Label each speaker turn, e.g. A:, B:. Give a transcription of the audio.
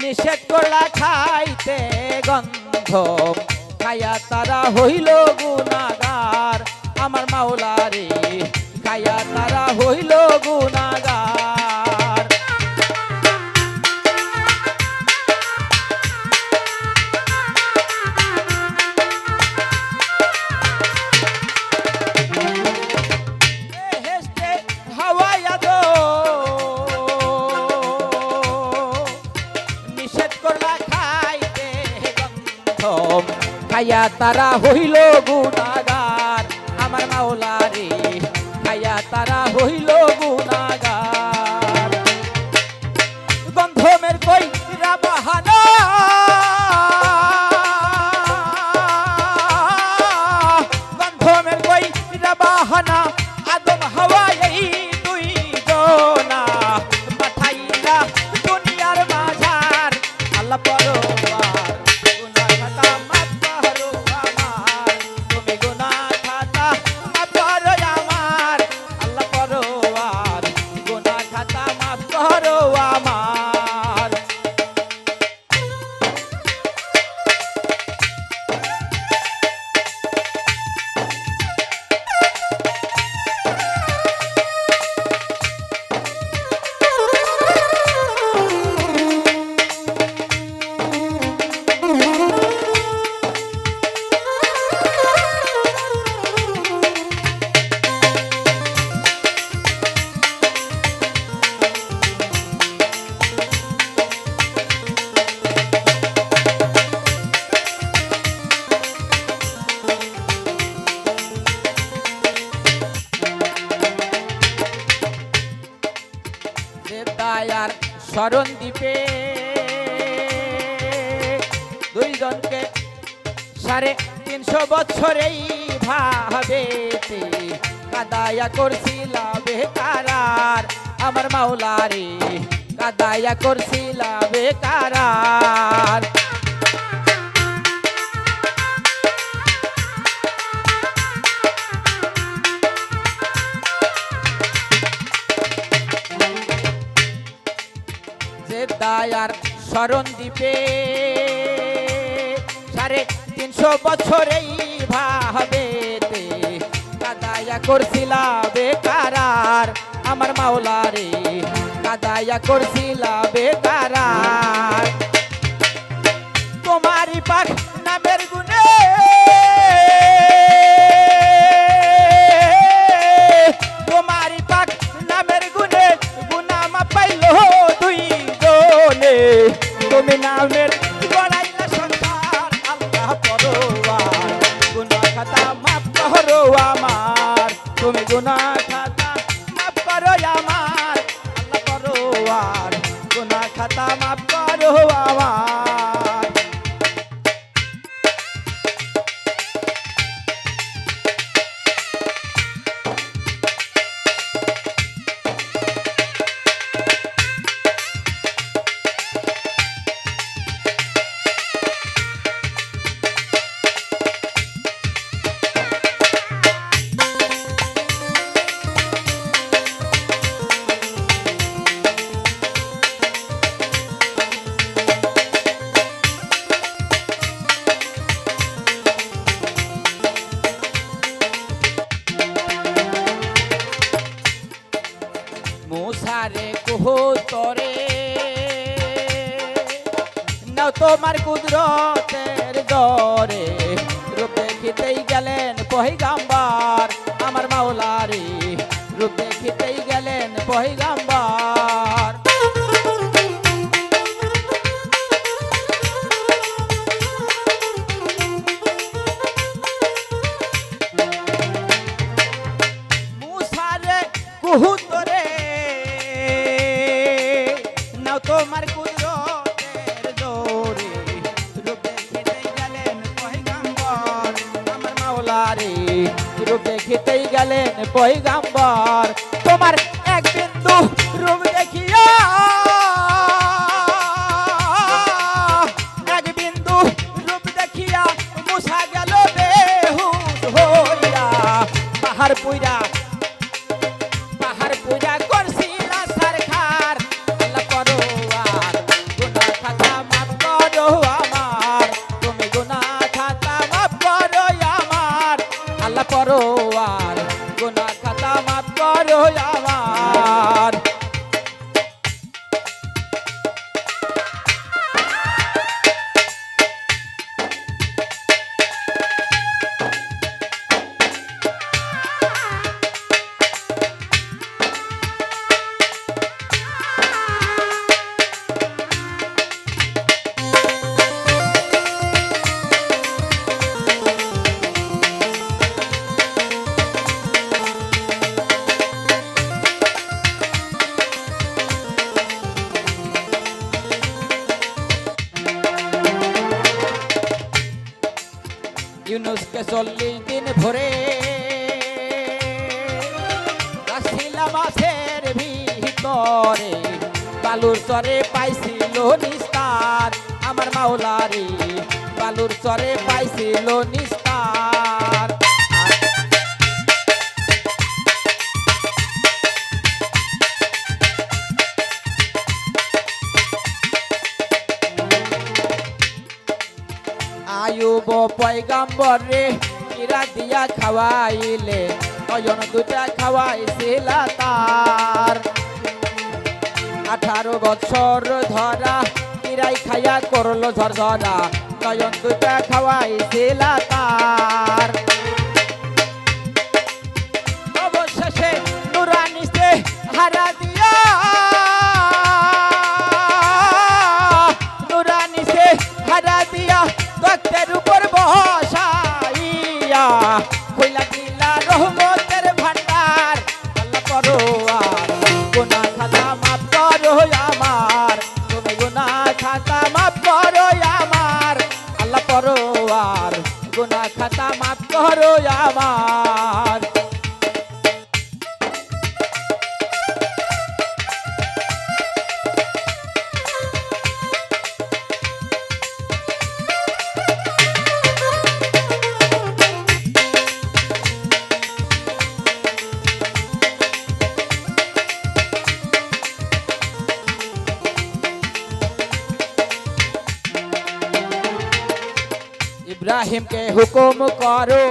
A: নিষেধ করলা খাইতে গন্ধ খাইয়া তারা হইল গুনাগার। আমার মাওলারে খাইয়া তারা হইল গুণাগার। আমার মাওলারে দুইজনকে সাড়ে তিনশো বছরেই ভাবেতে কাদায়া করছিলা বেকারার আমার মাওলারে। কাদায়া করছিলা বেকারার। যে দায়ার স্মরণ দ্বীপে সাড়ে তিনশো বছরেই ভাবে কাদায়া করছিলা বেকারার আমার মাওলারে কাদায়া করছিলা বেকারার। তোমারই পাক খাতা মাফ করো আমার। তরে। না তোমার কুদরতের দরে রূপ দেখিতেই গেলেন পহিগাম্বার আমার মাওলারি। রূপে দেখিতেই গেলেন পহিগাম্বার গেলেন পয়গাম্বর। ইউনুসকে চল্লিশ দিন ভরে রাখছিলাম মাছের ভিতরে। বালুর চরে পাইছিল নিস্তার। আমার মাওলারি, বালুর চরে পাইছিল নিস্তার। আয়ুব পয়গাম্বর রে কিরা দিয়া খাওয়াইলে, নয়ন দুটা খাওয়াইছিল তার। আঠারো বছর ধরা কিরাই খাইয়া করল ঝরঝরা, নয়ন দুটা খাওয়াইছিল তার। গুনা খাতা মাফ করো আমার। ইব্রাহিমকে হুকুম করো।